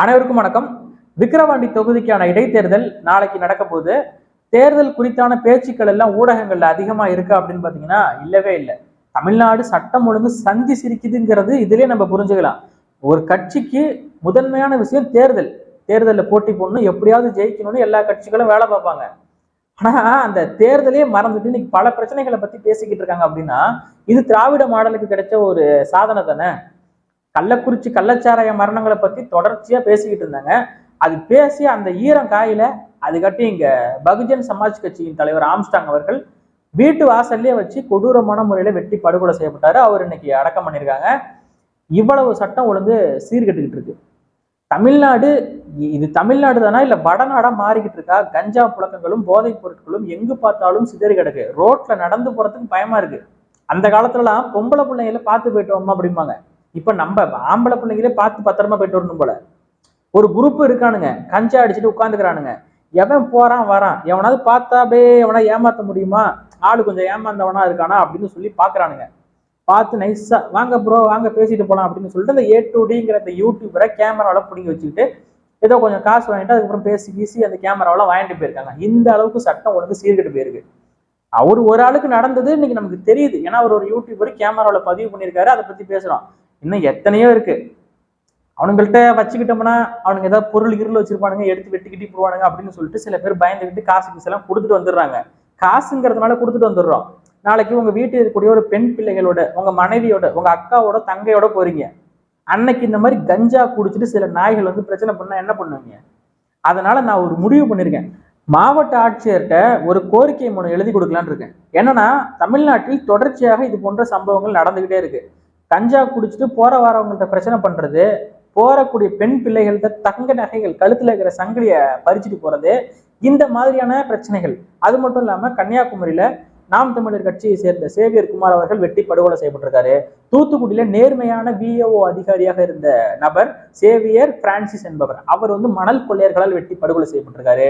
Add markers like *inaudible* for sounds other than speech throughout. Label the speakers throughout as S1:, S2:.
S1: அனைவருக்கும் வணக்கம். விக்கிரவாண்டி தொகுதிக்கான இடைத்தேர்தல் நாளைக்கு நடக்க போது தேர்தல் குறித்தான பேச்சுக்கள் எல்லாம் ஊடகங்கள்ல அதிகமா இருக்கா அப்படின்னு பாத்தீங்கன்னா இல்லவே இல்லை. தமிழ்நாடு சட்டம் ஒழுங்கு சந்தி சிரிக்குதுங்கிறது இதுலயே நம்ம புரிஞ்சுக்கலாம். ஒரு கட்சிக்கு முதன்மையான விஷயம் தேர்தல். தேர்தலில் போட்டி போடணும் எப்படியாவது ஜெயிக்கணும்னு எல்லா கட்சிகளும் வேலை பார்ப்பாங்க. ஆனா அந்த தேர்தலே மறந்துட்டு இன்னைக்கு பல பிரச்சனைகளை பத்தி பேசிக்கிட்டு இருக்காங்க அப்படின்னா இது திராவிட மாடலுக்கு கிடைச்ச ஒரு சாதனை தானே? கள்ளக்குறிச்சி கள்ளச்சாராய மரணங்களை பத்தி தொடர்ச்சியா பேசிக்கிட்டு இருந்தாங்க. அது பேசி அந்த ஈரம் காயில அதுக்காட்டி இங்க பகுஜன் சமாஜ் கட்சியின் தலைவர் ஆம்ஸ்டாங் அவர்கள் வீட்டு வாசல்லே வச்சு கொடூரமான முறையில வெட்டி படுகொலை செய்யப்பட்டாரு. அவர் இன்னைக்கு அடக்கம் பண்ணியிருக்காங்க இவ்வளவு சட்டம் ஒழுங்கு சீர்கெட்டுக்கிட்டு இருக்கு. தமிழ்நாடு இது தமிழ்நாடு தானா இல்ல வடநாடா மாறிக்கிட்டு இருக்கா? கஞ்சா புழக்கங்களும் போதைப் பொருட்களும் எங்கு பார்த்தாலும் சிதறி கிடக்கு. ரோட்ல நடந்து போறதுக்கு பயமா இருக்கு. அந்த காலத்துலலாம் பொம்பளை பிள்ளைங்களை பார்த்து போயிட்டு அப்படிம்பாங்க. இப்ப நம்ம ஆம்பளை பிள்ளைங்களே பார்த்து பத்திரமா போயிட்டு வரணும் போல. ஒரு குரூப் இருக்கானுங்க கஞ்சா அடிச்சுட்டு உட்காந்துக்கிறானுங்க எவன் போறான் வரான்? எவனாவது பார்த்தா அப்படியே எவனா ஏமாத்த முடியுமா? ஆளு கொஞ்சம் ஏமாந்தவனா இருக்கானா அப்படின்னு சொல்லி பாக்குறானுங்க பார்த்து நைஸா வாங்க ப்ரோ வாங்க பேசிட்டு போலாம் அப்படின்னு சொல்லிட்டு அந்த ஏ டு டிங்கிற அந்த யூடியூபரை கேமரால பிடிங்கி வச்சுக்கிட்டு ஏதோ கொஞ்சம் காசு வாங்கிட்டு அதுக்கப்புறம் பேசி கீசி அந்த கேமராவெல்லாம் வாங்கிட்டு போயிருக்காங்க. இந்த அளவுக்கு சட்டம் ஒழுங்கு சீர்கெட்டு போயிருக்கு. அவர் ஒரு ஆளுக்கு நடந்தது இன்னைக்கு நமக்கு தெரியுது. ஏன்னா அவர் ஒரு யூடியூபர் கேமராவில் பதிவு பண்ணியிருக்காரு. அதை பத்தி பேசுறோம். இன்னும் எத்தனையோ இருக்கு. அவனுங்கள்ட்ட வச்சுக்கிட்டோம்னா அவனுங்க ஏதாவது பொருள் இருள் வச்சிருப்பானுங்க எடுத்து வெட்டிக்கிட்டி போடுவானுங்க அப்படின்னு சொல்லிட்டு சில பேர் பயந்துக்கிட்டு காசு பீஸ் எல்லாம் கொடுத்துட்டு வந்துடுறாங்க. காசுங்கிறதுனால கொடுத்துட்டு வந்துடுறோம். நாளைக்கு உங்க வீட்டில் இருக்கக்கூடிய ஒரு பெண் பிள்ளைகளோட உங்க மனைவியோட உங்க அக்காவோட தங்கையோட போறீங்க. அன்னைக்கு இந்த மாதிரி கஞ்சா குடிச்சிட்டு சில நாய்கள் வந்து பிரச்சனை பண்ணா என்ன பண்ணுவீங்க? அதனால நான் ஒரு முடிவு பண்ணியிருக்கேன் மாவட்ட ஆட்சியர்கிட்ட ஒரு கோரிக்கை மனு எழுதி கொடுக்கலான்னு இருக்கேன். என்னன்னா தமிழ்நாட்டில் தொடர்ச்சியாக இது போன்ற சம்பவங்கள் நடந்துகிட்டே இருக்கு. கஞ்சா குடிச்சிட்டு போற வரவங்கள்ட்ட பிரச்சனை பண்றது போறக்கூடிய பெண் பிள்ளைகள்கிட்ட தங்க நகைகள் கழுத்துல இருக்கிற சங்கிலிய பறிச்சுட்டு போறது இந்த மாதிரியான பிரச்சனைகள். அது மட்டும் இல்லாம கன்னியாகுமரியில நாம் தமிழர் கட்சியை சேர்ந்த சேவியர் குமார் அவர்கள் வெட்டி படுகொலை செய்யப்பட்டிருக்காரு. தூத்துக்குடியில நேர்மையான விஏஓ அதிகாரியாக இருந்த நபர் சேவியர் பிரான்சிஸ் என்பவர். அவர் வந்து மணல் கொள்ளையர்களால் வெட்டி படுகொலை செய்யப்பட்டிருக்காரு.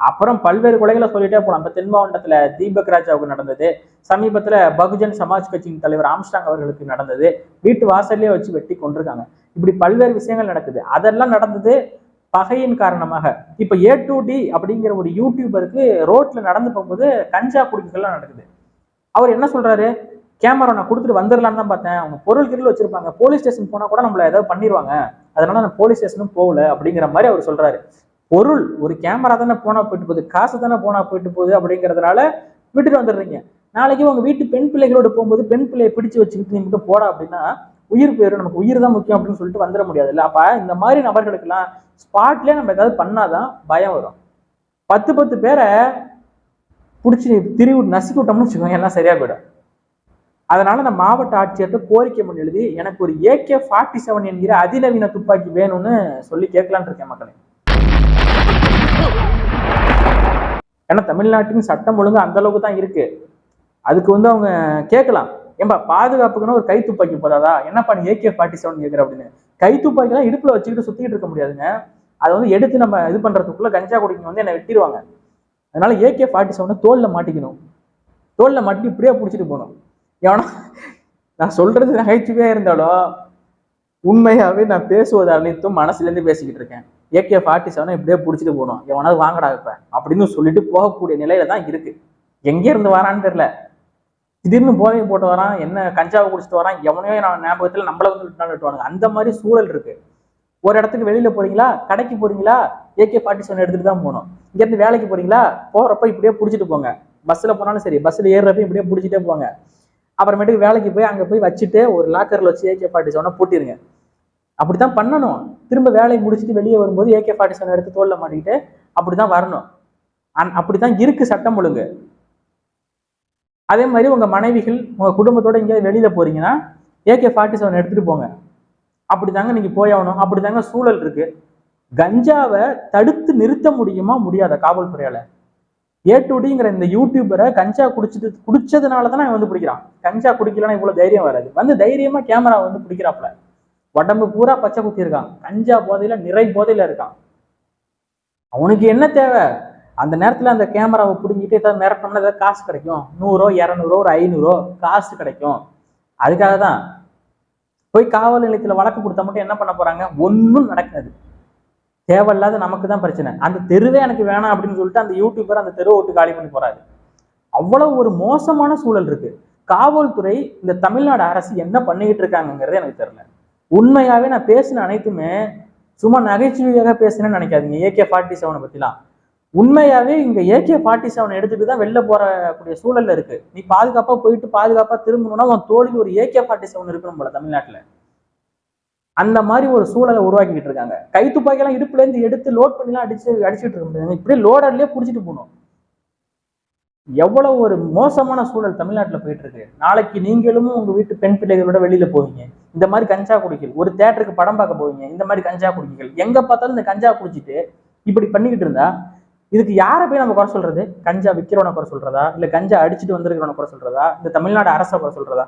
S1: அப்புறம் பல்வேறு கொலைகளை சொல்லிட்டே போகலாம் இப்ப தென் மாவட்டத்துல தீபக் ராஜாவுக்கு நடந்தது சமீபத்துல பகுஜன் சமாஜ் கட்சியின் தலைவர் ஆம்ஸ்டாங் அவர்களுக்கு நடந்தது வீட்டு வாசல்லே வச்சு வெட்டி கொண்டிருக்காங்க இப்படி பல்வேறு விஷயங்கள் நடக்குது. அதெல்லாம் நடந்தது பகையின் காரணமாக. இப்ப ஏ டு டி அப்படிங்கிற ஒரு யூடியூபருக்கு ரோட்ல நடந்து போகும்போது கஞ்சா குடிக்கலாம் நடக்குது. அவர் என்ன சொல்றாரு? கேமரா நான் கொடுத்துட்டு வந்துடலான்னு தான் பார்த்தேன். அவங்க பொருள் கிரில் வச்சிருப்பாங்க. போலீஸ் ஸ்டேஷன் போனா கூட நம்மள ஏதாவது பண்ணிடுவாங்க அதனால நான் போலீஸ் ஸ்டேஷனும் போகல அப்படிங்கிற மாதிரி அவர் சொல்றாரு. பொருள் ஒரு கேமரா தானே போனா போயிட்டு போகுது காசு தானே போனா போயிட்டு போகுது அப்படிங்கிறதுனால விட்டுட்டு வந்துடுறீங்க. நாளைக்கு உங்க வீட்டு பெண் பிள்ளைகளோட போகும்போது பெண் பிள்ளையை பிடிச்சு வச்சுக்கிட்டு நீ மட்டும் போடா அப்படின்னா உயிர் போயிடும் நமக்கு உயிர் தான் முக்கியம் அப்படின்னு சொல்லிட்டு வந்துட முடியாது இல்ல. அப்ப இந்த மாதிரி நபர்களுக்கெல்லாம் ஸ்பாட்லேயே நம்ம ஏதாவது பண்ணாதான் பயம் வரும். பத்து பத்து பேரை பிடிச்சி திருவி நசுக்கி விட்டோம்னு வச்சுக்கோங்க எல்லாம் சரியா போயிடும். அதனால அந்த மாவட்ட ஆட்சியர்கிட்ட கோரிக்கை பண்ணி எழுதி எனக்கு ஒரு ஏகே ஃபார்ட்டி செவன் என்கிற அதிநவீன துப்பாக்கி வேணும்னு சொல்லி கேட்கலான் இருக்கேன் மக்களே. ஏன்னா தமிழ்நாட்டின் சட்டம் ஒழுங்கு அந்த அளவுக்கு தான் இருக்கு. அதுக்கு வந்து அவங்க கேட்கலாம். ஏன்பா பாதுகாப்புக்குன்னு ஒரு கை துப்பாக்கி போதாதா? என்னப்பா நீ ஏகே ஃபார்ட்டி செவன் கேட்குற அப்படின்னு. கை துப்பாக்கிலாம் இடுப்புல வச்சுக்கிட்டு சுத்திட்டு இருக்க முடியாதுங்க. அதை வந்து எடுத்து நம்ம இது பண்றதுக்குள்ள கஞ்சா குடிக்க வந்து என்னை வெட்டிடுவாங்க அதனால ஏகே ஃபார்ட்டி செவனை தோல்ல மாட்டிக்கணும். தோல்ல மாட்டி இப்படியே பிடிச்சிட்டு போகணும். எவனா நான் சொல்றது நகைச்சுவையா இருந்தாலும் உண்மையாவே நான் பேசுவது அனைத்தும் மனசுல இருந்து பேசிக்கிட்டு இருக்கேன். ஏகே ஃபார்ட்டி செவனை இப்படியே பிடிச்சிட்டு போகணும். எவனாவது வாங்கடா இப்ப. அப்படின்னு சொல்லிட்டு போகக்கூடிய நிலையில தான் இருக்கு. எங்கே இருந்து வரான்னு தெரியல. திடீர்னு போதை போட்டு வரான் என்ன கஞ்சாவை குடிச்சிட்டு வரான் எவனையோ நான் ஞாபகத்துல நம்மள வந்து விட்டுனாலும் விட்டுவானுங்க அந்த மாதிரி சூழல் இருக்கு. ஒரு இடத்துக்கு வெளியில போறீங்களா? கடைக்கு போறீங்களா? ஏகே ஃபார்ட்டி செவன் எடுத்துட்டு தான் போகணும். இங்க இருந்து வேலைக்கு போறீங்களா? போறப்ப இப்படியே பிடிச்சிட்டு போங்க. பஸ்ல போனாலும் சரி பஸ்ல ஏறுறப்ப இப்படியே பிடிச்சிட்டே போங்க. அப்புறமேட்டுக்கு வேலைக்கு போய் அங்க போய் வச்சுட்டு ஒரு லாக்கர்ல வச்சு ஏகே ஃபார்ட்டி செவனை பூட்டிருங்க. அப்படித்தான் பண்ணணும். திரும்ப வேலையை முடிச்சுட்டு வெளியே வரும்போது ஏகே ஃபார்ட்டி செவன் எடுத்து தோல்ல மாட்டிக்கிட்டு அப்படிதான் வரணும். அன் அப்படிதான் இருக்கு சட்டம் ஒழுங்கு. அதே மாதிரி உங்க மனைவிகள் உங்க குடும்பத்தோட எங்கேயாவது வெளியில போறீங்கன்னா ஏகே ஃபார்ட்டி செவன் எடுத்துட்டு போங்க. அப்படிதாங்க நீங்க போயாகணும் அப்படிதாங்க சூழல் இருக்கு. கஞ்சாவை தடுத்து நிறுத்த முடியுமா? முடியாத காவல்துறையால. ஏ டு டிங்கிற இந்த யூடியூபரை கஞ்சா குடிச்சது குடிச்சதுனால தான் வந்து பிடிக்கிறான். கஞ்சா குடிக்கலன்னா இவ்வளவு தைரியம் வராது. வந்து தைரியமா கேமரா வந்து பிடிக்கிறாப்ல உடம்பு பூரா பச்சை குத்தி இருக்கான். கஞ்சா போதையில நிறை போதையில இருக்கான். அவனுக்கு என்ன தேவை? அந்த நேரத்துல அந்த கேமராவை பிடுங்கிட்டு ஏதாவது மிரட்டோம்னா ஏதாவது காசு கிடைக்கும். நூறோ இரநூறோ ஒரு ஐநூறோ காசு கிடைக்கும். அதுக்காக தான் போய் காவல் நிலையத்தில் வழக்கு கொடுத்தா மட்டும் என்ன பண்ண போறாங்க? ஒன்றும் நடக்காது. தேவையில்லாத நமக்கு தான் பிரச்சனை. அந்த தெருவே எனக்கு வேணாம் அப்படின்னு சொல்லிட்டு அந்த யூடியூபர் அந்த தெருவை விட்டு காலி பண்ணி போறாரு. அவ்வளவு ஒரு மோசமான சூழல் இருக்கு. காவல்துறை இந்த தமிழ்நாடு அரசு என்ன பண்ணிக்கிட்டு இருக்காங்கங்கிறது எனக்கு தெரியல. உண்மையாகவே நான் பேசின அனைத்துமே சும்மா நகைச்சுவையாக பேசுனேன்னு நினைக்காதீங்க. ஏகே ஃபார்ட்டி செவனை பற்றிலாம் உண்மையாகவே இங்கே ஏகே ஃபார்ட்டி செவன் எடுத்துட்டு தான் வெளில போகக்கூடிய சூழல்ல இருக்கு. நீ பாதுகாப்பாக போயிட்டு பாதுகாப்பாக திரும்பணும்னா உன் தோழிக்கு ஒரு ஏகே ஃபார்ட்டி செவன் இருக்கணும் போல தமிழ்நாட்டில். அந்த மாதிரி ஒரு சூழலை உருவாக்கிட்டு இருக்காங்க. கை துப்பாக்கியெல்லாம் இடுப்புல இருந்து எடுத்து லோட் பண்ணிலாம் அடிச்சு அடிச்சுட்டு இருக்க முடியாது. இப்படியே லோடர்லயே பிடிச்சிட்டு போகணும். எவ்வளவு ஒரு மோசமான சூழல் தமிழ்நாட்டுல போயிட்டு இருக்கு நாளைக்கு நீங்களும் உங்க வீட்டு பெண் பிள்ளைகளோட வெளியில போவீங்க. இந்த மாதிரி கஞ்சா குடிக்கல். ஒரு தேட்டருக்கு படம் பார்க்க போவீங்க. இந்த மாதிரி கஞ்சா குடிக்கல். எங்க பார்த்தாலும் இந்த கஞ்சா குடிச்சிட்டு இப்படி பண்ணிக்கிட்டு இருந்தா இதுக்கு யாரை போய் நம்ம குறை சொல்றது? கஞ்சா விற்கிறவனை குறை சொல்றதா? இல்ல கஞ்சா அடிச்சுட்டு வந்திருக்கிறவனை குறை சொல்றதா? இந்த தமிழ்நாடு அரசை குறை சொல்றதா?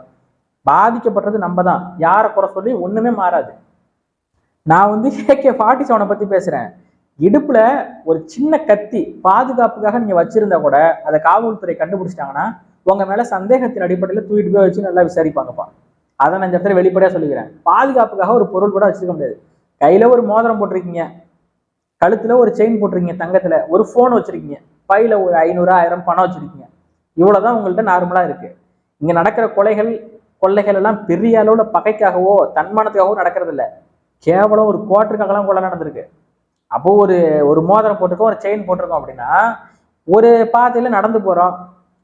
S1: பாதிக்கப்படுறது நம்ம தான். யாரை குறை சொல்லி ஒண்ணுமே மாறாது. நான் வந்து *laughs* கே ஃபார்ட்டி செவனை பத்தி பேசுறேன். இடுப்புல ஒரு சின்ன கத்தி பாதுகாப்புக்காக நீங்க வச்சிருந்தா கூட அதை காவல்துறை கண்டுபிடிச்சிட்டாங்கன்னா உங்க மேல சந்தேகத்தின் அடிப்படையில் தூக்கிட்டு போய் வச்சு நல்லா விசாரிப்பாங்கப்பா. அதை நான் இந்த இடத்துல வெளிப்படையா சொல்லிக்கிறேன். பாதுகாப்புக்காக ஒரு பொருள் கூட வச்சுக்க முடியாது. கையில ஒரு மோதிரம் போட்டிருக்கீங்க. கழுத்துல ஒரு செயின் போட்டிருக்கீங்க தங்கத்துல. ஒரு ஃபோன் வச்சிருக்கீங்க. பையில ஒரு ஐநூறு ஆயிரம் பணம் வச்சிருக்கீங்க. இவ்வளவுதான் உங்கள்ட்ட நார்மலா இருக்கு. இங்க நடக்கிற கொலைகள் கொள்ளைகள் எல்லாம் பெரிய அளவுல பகைக்காகவோ தன்மானத்துக்காகவோ நடக்கிறது இல்லை கேவலம் ஒரு கோட்டுக்காகலாம் கொலை நடந்திருக்கு. அப்போ ஒரு ஒரு மோதிரம் போட்டிருக்கோம் ஒரு செயின் போட்டிருக்கோம் அப்படின்னா ஒரு பாதையில நடந்து போறோம்.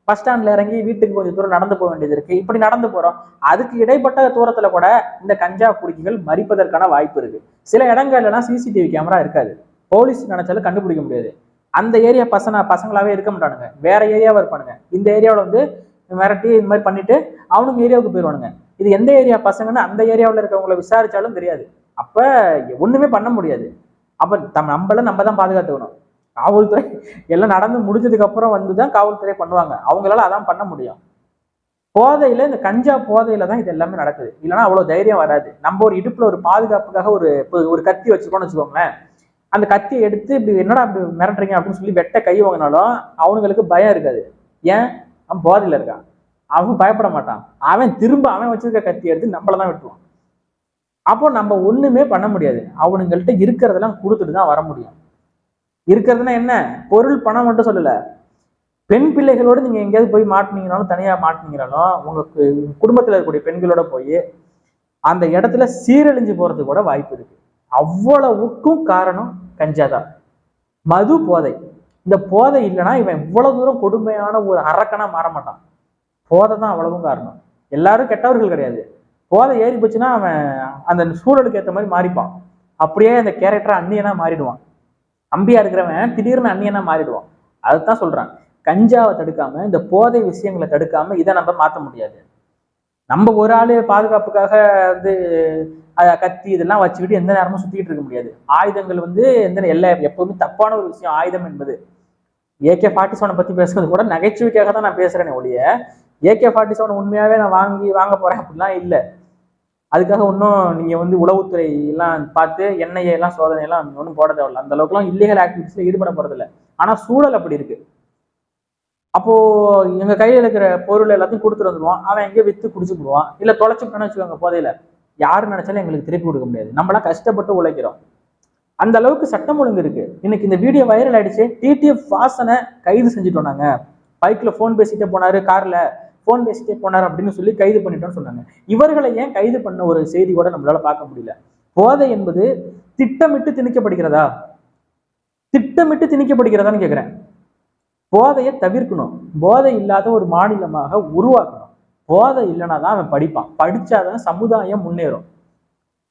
S1: பஸ் ஸ்டாண்ட்ல இறங்கி வீட்டுக்கு கொஞ்சம் தூரம் நடந்து போக வேண்டியது இருக்கு. இப்படி நடந்து போறோம். அதுக்கு இடைப்பட்ட தூரத்துல கூட இந்த கஞ்சா குடிக்கிகள் மறிப்பதற்கான வாய்ப்பு இருக்கு. சில இடங்கள்லாம் சிசிடிவி கேமரா இருக்காது. போலீஸ் நினைச்சாலும் கண்டுபிடிக்க முடியாது. அந்த ஏரியா பசங்க பசங்களாவே இருக்க மாட்டானுங்க. வேற ஏரியாவை இருப்பானுங்க. இந்த ஏரியாவில் வந்து மிரட்டி இந்த மாதிரி பண்ணிட்டு அவனுங்க ஏரியாவுக்கு போயிடுவானுங்க இது எந்த ஏரியா பசங்கன்னு அந்த ஏரியாவில் இருக்கவங்களை விசாரிச்சாலும் தெரியாது. அப்ப ஒண்ணுமே பண்ண முடியாது. அப்ப தம் நம்மள நம்ம தான் பாதுகாத்துக்கணும். காவல்துறை *laughs* எல்லாம் நடந்து முடிஞ்சதுக்கு அப்புறம் வந்து தான் காவல்துறை பண்ணுவாங்க. அவங்களால அதான் பண்ண முடியும். போதையில இந்த கஞ்சா போதையில தான் இது எல்லாமே நடக்குது. இல்லைன்னா அவ்வளவு தைரியம் வராது. நம்ம ஒரு இடுப்புல ஒரு பாதுகாப்புக்காக ஒரு ஒரு கத்தி வச்சுக்கோன்னு வச்சுக்கோங்களேன். அந்த கத்தியை எடுத்து இப்படி என்னடா இப்படி மிரட்டுறீங்க அப்படின்னு சொல்லி வெட்ட கை வாங்கினாலும் அவனுங்களுக்கு பயம் இருக்காது. ஏன்? அவன் போதையில இருக்கான். அவன் பயப்பட மாட்டான். அவன் திரும்ப அவன் வச்சிருக்க கத்தி எடுத்து நம்மள தான் வெட்டுவான். அப்போ நம்ம ஒண்ணுமே பண்ண முடியாது. அவனுங்கள்ட்ட இருக்கிறதெல்லாம் கொடுத்துட்டு தான் வர முடியும். இருக்கிறதுனா என்ன? பொருள் பணம் மட்டும் சொல்லல. பெண் பிள்ளைகளோடு நீங்க எங்கேயாவது போய் மாட்டினீங்கனாலும் தனியா மாட்டினீங்கனாலும் உங்களுக்கு குடும்பத்தில் இருக்கக்கூடிய பெண்களோட போய் அந்த இடத்துல சீரழிஞ்சு போறதுக்கு கூட வாய்ப்பு இருக்கு. அவ்வளவுக்கும் காரணம் கஞ்சாதான் மது போதை. இந்த போதை இல்லைன்னா இவன் இவ்வளவு தூரம் கொடுமையான ஒரு அரக்கனா மாற மாட்டான். போதை தான் அவ்வளவும் காரணம். எல்லாரும் கெட்டவர்கள் கிடையாது. போதை ஏறி போச்சுன்னா அவன் அந்த சூழலுக்கு ஏற்ற மாதிரி மாறிப்பான். அப்படியே அந்த கேரக்டரை அந்நியனா மாறிடுவான். அம்பியா இருக்கிறவன் திடீர்னு அந்நியனா மாறிடுவான். அதுதான் சொல்றான். கஞ்சாவை தடுக்காம இந்த போதை விஷயங்களை தடுக்காம இதை நம்ம மாற்ற முடியாது. நம்ம ஒரு ஆளு பாதுகாப்புக்காக வந்து கத்தி இதெல்லாம் வச்சுக்கிட்டு எந்த நேரமும் சுத்திட்டு இருக்க முடியாது. ஆயுதங்கள் வந்து எந்த எல்லா எப்பவுமே தப்பான ஒரு விஷயம் ஆயுதம் என்பது. ஏகே ஃபார்ட்டி செவனை பத்தி பேசுறது கூட நகைச்சுவைக்காக தான் நான் பேசுறேனே ஒழிய ஏகே ஃபார்ட்டி செவன் உண்மையாவே நான் வாங்கி வாங்க போறேன் அப்படிலாம் இல்லை. அதுக்காக இன்னும் நீங்கள் வந்து உளவுத்துறை எல்லாம் பார்த்து என்ஐஏ எல்லாம் சோதனை எல்லாம் ஒன்றும் போட தேவையில்ல. அந்த அளவுக்குலாம் இல்லீகல் ஆக்டிவிட்டிஸில் ஈடுபட போகிறது இல்லை. ஆனால் சூழல் அப்படி இருக்கு. அப்போ எங்கள் கையில் இருக்கிற பொருள் எல்லாத்தையும் கொடுத்துட்டு வந்துடுவான் அவன் எங்கேயோ விற்று குடிச்சு போடுவான். இல்ல தொலைச்சுட்டான்னு வச்சுக்கோங்க போதையில். யாரு நினைச்சாலும் எங்களுக்கு திருப்பி கொடுக்க முடியாது. நம்மளாம் கஷ்டப்பட்டு உழைக்கிறோம். அந்த அளவுக்கு சட்டம் ஒழுங்கு இருக்கு. இன்னைக்கு இந்த வீடியோ வைரல் ஆயிடுச்சு. டிடிஎஃப் வாசனை கைது செஞ்சுட்டோம் நாங்க. பைக்ல ஃபோன் பேசிட்டே போனாரு கார்ல ஃபோன் பேசிட்டே போனார் அப்படின்னு சொல்லி கைது பண்ணிட்டோம்னு சொன்னாங்க. இவர்களை ஏன் கைது பண்ண ஒரு செய்தி கூட நம்மளால பார்க்க முடியல. போதை என்பது திட்டமிட்டு திணிக்கப்படுகிறதா? திட்டமிட்டு திணிக்கப்படுகிறதான்னு கேட்குறேன் போதையை தவிர்க்கணும். போதை இல்லாத ஒரு மாநிலமாக உருவாக்கணும். போதை இல்லைனா தான் அவன் படிப்பான். படிச்சாதான் சமுதாயம் முன்னேறும்.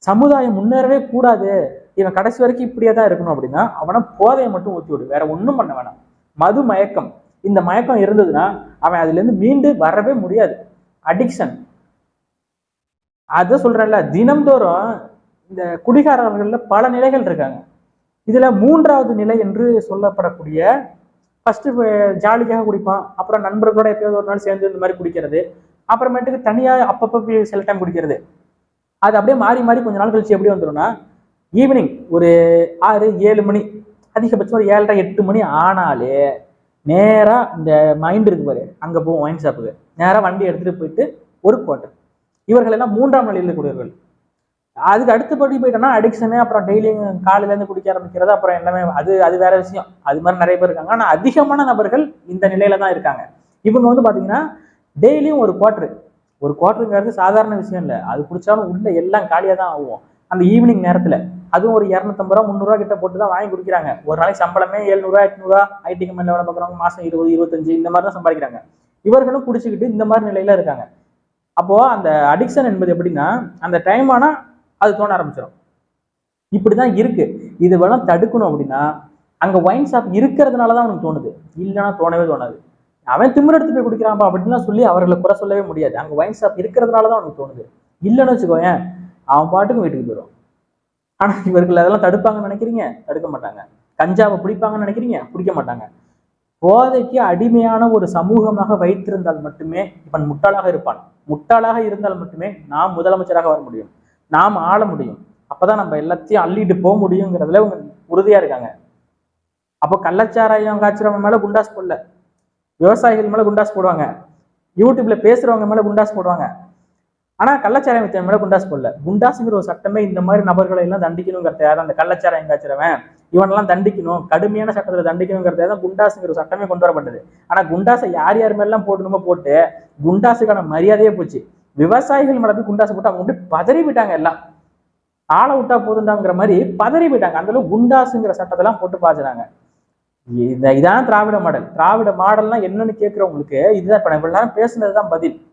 S1: சமுதாயம் முன்னேறவே கூடாது. இவன் கடைசி வரைக்கும் இப்படியே தான் இருக்கணும் அப்படின்னா அவனை போதையை மட்டும் ஊற்றி விடு வேற ஒண்ணும் பண்ண வேணாம். மது மயக்கம் இந்த மயக்கம் இருந்ததுன்னா அவன் அதுல இருந்து மீண்டு வரவே முடியாது. அடிக்ஷன் அதான் சொல்றேன்ல தினம்தோறும் இந்த குடிகாரர்கள்ல பல நிலைகள் இருக்காங்க. இதுல மூன்றாவது நிலை என்று சொல்லப்படக்கூடிய ஃபஸ்ட்டு ஜாலிக்காக குடிப்பான் அப்புறம் நண்பர்களோட எப்பயாவது ஒரு நாள் சேர்ந்து இந்த மாதிரி குடிக்கிறது அப்புறமேட்டுக்கு தனியா அப்பப்போ சில டைம் குடிக்கிறது. அது அப்படியே மாறி மாறி கொஞ்ச நாள் கழிச்சு எப்படி வந்துடும்னா ஈவினிங் ஒரு ஆறு ஏழு மணி அதிகபட்சம் ஒரு ஏழரை எட்டு மணி ஆனாலே நேரா இந்த மைண்ட் இருக்கு பாரு. அங்க போவோம் ஒயின் ஷாப்புக்கு நேரா வண்டி எடுத்துட்டு போயிட்டு ஒரு குவார்ட்டர் இவர்கள் எல்லாம் மூன்றாம் நிலையில் இருக்கக்கூடியவர்கள். அதுக்கு அடுத்தபடி போயிட்டோம்னா அடிக்ஷனு அப்புறம் டெய்லியும் காலையில இருந்து குடிக்க ஆரம்பிக்கிறது அப்புறம் எல்லாமே அது அது வேற விஷயம். அது மாதிரி நிறைய பேர் இருக்காங்க. ஆனால் அதிகமான நபர்கள் இந்த நிலையில தான் இருக்காங்க. இவங்க வந்து பார்த்தீங்கன்னா டெய்லியும் ஒரு குவார்ட்ரு ஒரு குவார்ட்ருங்கிறது சாதாரண விஷயம் இல்லை. அது குடிச்சாலும் உள்ள எல்லாம் காலியாக தான் ஆகும். அந்த ஈவினிங் நேரத்தில். அதுவும் ஒரு இரநூத்தம்பது ரூபா முந்நூறுவா கிட்ட போட்டு தான் வாங்கி குடிக்கிறாங்க. ஒரு நாளைக்கு சம்பளமே எழுநூறுவா எட்நூறுவா ஐடி கம்பெனியில் வேலை பார்க்குறவங்க மாதம் இருபது இருபத்தஞ்சு இந்த மாதிரி தான் சம்பாதிக்கிறாங்க. இவர்களும் குடிச்சுக்கிட்டு இந்த மாதிரி நிலையில இருக்காங்க. அப்போ அந்த அடிக்ஷன் என்பது எப்படின்னா அந்த டைம் ஆனால் அது தோண ஆரம்பிச்சிடும் இப்படிதான் இருக்கு. இது வேணா தடுக்கணும் அப்படின்னா அங்க ஒயின் ஷாப் இருக்கிறதுனால தான் அவனுக்கு தோணுது. இல்லைன்னா தோணவே தோணாது. அவன் திமிர் எடுத்து போய் குடிக்கிறான்பா அப்படின்லாம் சொல்லி அவர்களை குறை சொல்லவே முடியாது. அங்க ஒயின் ஷாப் இருக்கிறதுனால தான் அவனுக்கு தோணுது. இல்லைன்னு வச்சுக்கோயேன் அவன் பாட்டுக்கு வீட்டுக்கு போயிடும் ஆனா இவர்கள் அதெல்லாம் தடுப்பாங்கன்னு நினைக்கிறீங்க? தடுக்க மாட்டாங்க. கஞ்சாவை பிடிப்பாங்கன்னு நினைக்கிறீங்க? பிடிக்க மாட்டாங்க. போதைக்கு அடிமையான ஒரு சமூகமாக வைத்திருந்தால் மட்டுமே இவன் முட்டாளாக இருப்பான். முட்டாளாக இருந்தால் மட்டுமே நாம் முதலமைச்சராக வர முடியும். நாம் ஆள முடியும். அப்பதான் நம்ம எல்லாத்தையும் அள்ளிட்டு போக முடியுங்கிறதுல இவங்க உறுதியா இருக்காங்க. அப்போ கள்ளச்சாராயம் காய்ச்சறவங்க மேல குண்டாஸ் போடல. விவசாயிகள் மேல குண்டாஸ் போடுவாங்க. யூடியூப்ல பேசுறவங்க மேல குண்டாஸ் போடுவாங்க. ஆனா கள்ளச்சாராயம் வித்தவன் மேல குண்டாஸ் போடல. குண்டாஸுங்கிற ஒரு சட்டமே இந்த மாதிரி நபர்களை எல்லாம் தண்டிக்கணுங்கிறத அந்த கள்ளச்சாராயம் காய்ச்சறவன் இவனெல்லாம் தண்டிக்கணும். கடுமையான சட்டத்துல தண்டிக்கணுங்கிறத தான் குண்டாஸுங்கிற சட்டமே கொண்டு வரப்பட்டது. ஆனா குண்டாஸை யார் யார் மேலாம் போடணுமோ போட்டு குண்டாஸுக்கான மரியாதையே போச்சு. விவசாயிகள் மேலே போய் குண்டாசு போட்டு அவங்க வந்து பதறி விட்டாங்க எல்லாம். ஆளை விட்டா போதுண்டாங்கிற மாதிரி பதறி போயிட்டாங்க. அந்த அளவு குண்டாசுங்கிற சட்டத்தெல்லாம் போட்டு பாக்குறாங்க இத இதான் திராவிட மாடல். திராவிட மாடல்னா என்னன்னு கேட்கறவங்களுக்கு இதுதான் இப்ப நான் இவ்வளவு நேரம் பேசுனதுதான் பதில்.